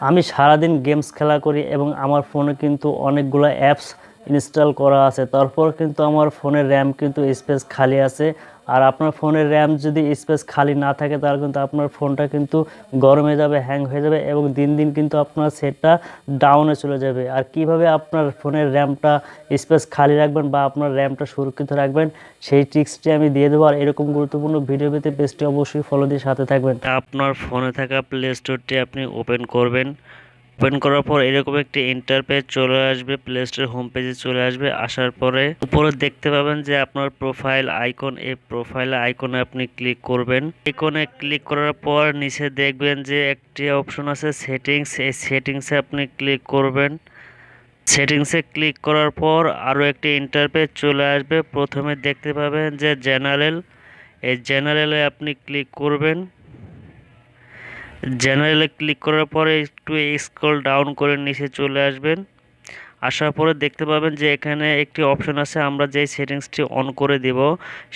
আমি সারাদিন গেমস খেলা করি এবং আমার ফোনে কিন্তু অনেকগুলো অ্যাপস ইনস্টল করা আছে। তারপর কিন্তু আমার ফোনের র্যাম কিন্তু স্পেস খালি আছে। আর আপনার ফোনের র্যাম যদি স্পেস খালি না থাকে, তাহলে কিন্তু আপনার ফোনটা কিন্তু গরমে যাবে হ্যাং হয়ে যাবে এবং দিন দিন কিন্তু আপনার সেটটা ডাউনে চলে যাবে। আর কীভাবে আপনার ফোনের র্যামটা স্পেস খালি রাখবেন বা আপনার র্যামটা সুরক্ষিত রাখবেন, সেই ট্রিক্সটি আমি দিয়ে দেবো। আর এরকম গুরুত্বপূর্ণ ভিডিও পেতে পেজটি অবশ্যই ফলো দিয়ে সাথে থাকবেন। আপনার ফোনে থাকা প্লে স্টোরটি আপনি ওপেন করবেন। ওপেন করার পর এরকম একটি ইন্টারপেজ চলে আসবে প্লে স্টোর হোম পেজে চলে আসবে। আসার পরে উপরে দেখতে পাবেন যে আপনার প্রোফাইল আইকন এই প্রোফাইল আইকনে আপনি ক্লিক করবেন। আইকনে ক্লিক করার পর নিচে দেখবেন যে একটি অপশন আছে সেটিংস এই সেটিংসে আপনি ক্লিক করবেন। সেটিংসে ক্লিক করার পর আরও একটি ইন্টারপেজ চলে আসবে। প্রথমে দেখতে পাবেন যে জেনারেল এই জেনারেলে আপনি ক্লিক করবেন। জেনারেলে ক্লিক করার পরে একটু স্ক্রল ডাউন করে নিচে চলে আসবেন। আসার পরে দেখতে পাবেন যে এখানে একটি অপশন আছে, আমরা যে সেটিংসটি অন করে দেব,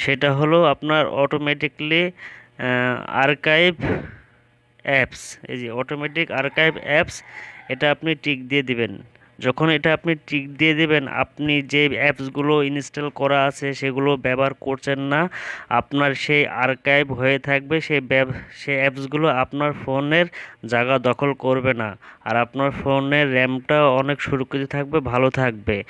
সেটা হলো আপনার অটোমেটিকলি আর্কাইভ অ্যাপস এই যে অটোমেটিক আর্কাইভ অ্যাপস এটা আপনি টিক দিয়ে দিবেন। যখন এটা আপনি টিক দিয়ে দেবেন, আপনি যে অ্যাপসগুলো ইনস্টল করা আছে সেগুলো ব্যবহার করছেন না, আপনার সেই আর্কাইভ হয়ে থাকবে, সেই ব্যব, সেই অ্যাপসগুলো আপনার ফোনের জায়গা দখল করবে না। আর আপনার ফোনের র্যামটাও অনেক সুরক্ষিত থাকবে, ভালো থাকবে।